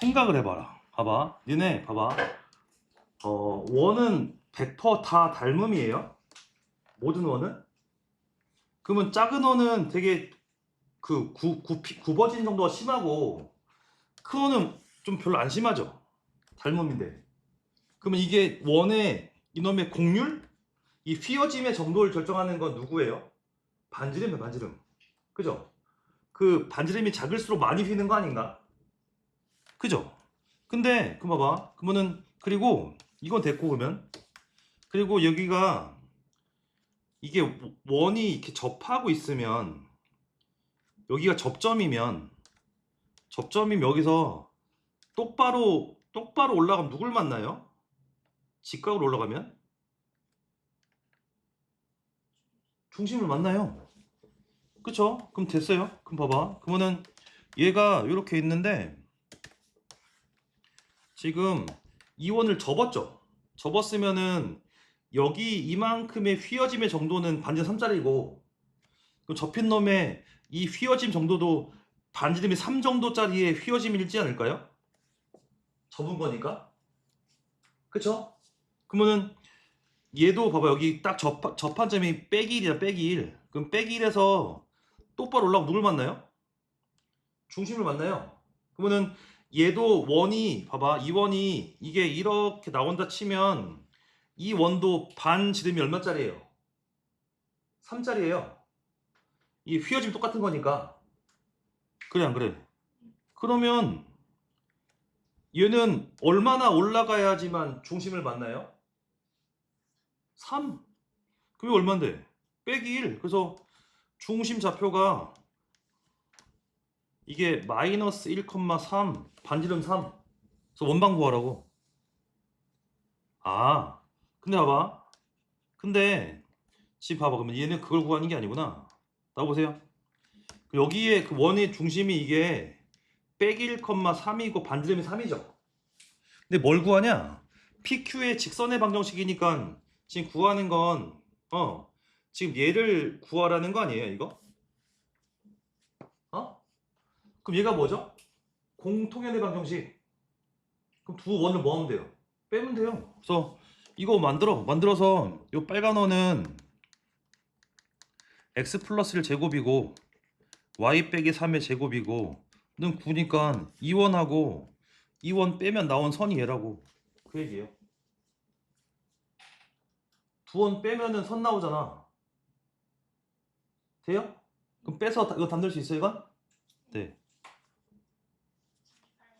생각을 해봐라. 봐봐. 니네 봐봐. 어, 원은 100%다 닮음이에요? 모든 원은? 그러면 작은 원은 되게 그 구, 구, 굽어진 정도가 심하고 큰 원은 좀 별로 안 심하죠? 닮음인데. 그러면 이게 원의 이놈의 곡률? 이 휘어짐의 정도를 결정하는 건 누구예요? 반지름이에요, 반지름. 그죠? 그 반지름이 작을수록 많이 휘는 거 아닌가? 그죠? 근데 그 봐봐. 그러면은 그리고 이건 됐고 그러면 그리고 여기가 이게 원이 이렇게 접하고 있으면 여기가 접점이면 접점이면 여기서 똑바로 똑바로 올라가면 누굴 만나요? 직각으로 올라가면 중심을 만나요. 그쵸? 그럼 됐어요. 그럼 봐봐. 그러면은 얘가 이렇게 있는데 지금 이원을 접었죠. 접었으면은 여기 이만큼의 휘어짐의 정도는 반지름 3짜리고 그럼 접힌 놈의 이 휘어짐 정도도 반지름이 3 정도짜리의 휘어짐이지 않을까요? 접은 거니까. 그쵸? 그러면은 얘도 봐봐 여기 딱 접, 접한 점이 빼기 1이야 빼기 1 그럼 빼기 1에서 똑바로 올라가면 누굴 만나요? 중심을 만나요 그러면은 얘도 원이 봐봐 이 원이 이게 이렇게 나온다 치면 이 원도 반 지름이 얼마짜리예요? 3짜리예요 이 휘어짐 똑같은 거니까 그래 안 그래? 그러면 얘는 얼마나 올라가야지만 중심을 만나요? 3 그게 얼만데? 빼기 1 그래서 중심 좌표가 이게 마이너스 1,3 반지름 3 그래서 원방 구하라고. 아 근데 봐봐. 근데 지금 봐봐. 그러면 얘는 그걸 구하는 게 아니구나. 나보세요. 여기에 그 원의 중심이 이게 빼기 1,3이고 반지름이 3이죠. 근데 뭘 구하냐? PQ의 직선의 방정식이니까 지금 구하는 건, 어, 지금 얘를 구하라는 거 아니에요, 이거? 어? 그럼 얘가 뭐죠? 공통연의 방정식. 그럼 두 원을 뭐 하면 돼요? 빼면 돼요. 그래서 이거 만들어. 만들어서 이 빨간 원은 x 플러스 1 제곱이고 y 빼기 3의 제곱이고 는 9니까 2원하고 2원 빼면 나온 선이 얘라고 그 얘기예요. 두 원 빼면은 선 나오잖아. 돼요? 그럼 빼서 다- 이거 담을 수 있어요, 이건? 네.